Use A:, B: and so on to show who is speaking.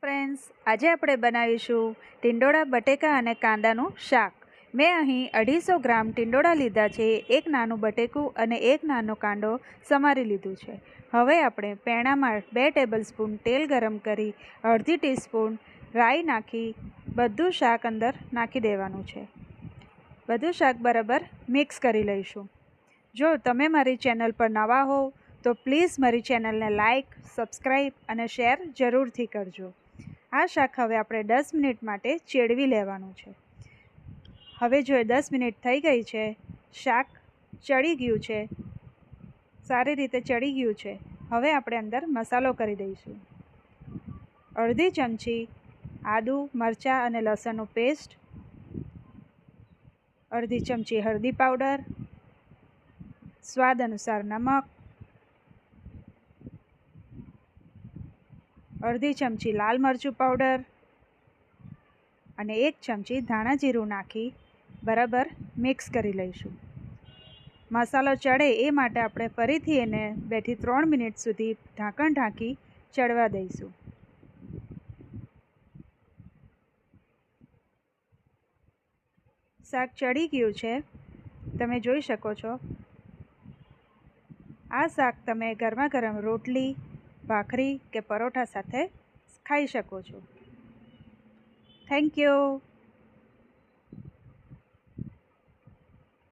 A: Friends આજે આપણે બનાવીશું ટિંડોળા બટેકા અને કાંદાનું શાક. મેં અહીં અઢીસો ગ્રામ ટિંડોળા લીધા છે. એક નાનું બટેકું અને એક નાનો કાંદો સમારી લીધું છે. હવે આપણે પેણામાં બે ટેબલ સ્પૂન તેલ ગરમ કરી અડધી ટીસ્પૂન રાઈ નાખી બધું શાક અંદર નાખી દેવાનું છે. બધું શાક બરાબર મિક્સ કરી લઈશું. જો તમે મારી ચેનલ પર નવા હો, તો પ્લીઝ મારી ચેનલને લાઇક સબસ્ક્રાઈબ અને શેર જરૂરથી કરજો. આ શાક હવે આપણે દસ મિનિટ માટે ચેડવી લેવાનું છે. હવે જો એ દસ મિનિટ થઈ ગઈ છે શાક ચડી ગયું છે, સારી રીતે ચડી ગયું છે, હવે આપણે અંદર મસાલો કરી દઈશું. અડધી ચમચી આદુ, મરચાં અને લસણનું પેસ્ટ અડધી ચમચી હળદી પાવડર સ્વાદ અનુસાર નમક અડધી ચમચી લાલ મરચું પાવડર અને એક ચમચી ધાણા જીરું નાખી બરાબર મિક્સ કરી લઈશું. મસાલો ચડે એ માટે આપણે ફરીથી એને બેથી ત્રણ મિનિટ સુધી ઢાંકણ ઢાંકી ચડવા દઈશું. શાક ચડી ગયું છે. તમે જોઈ શકો છો. આ શાક તમે ગરમા ગરમ રોટલી ભાખરી કે પરોઠા સાથે ખાઈ શકો છો. Thank you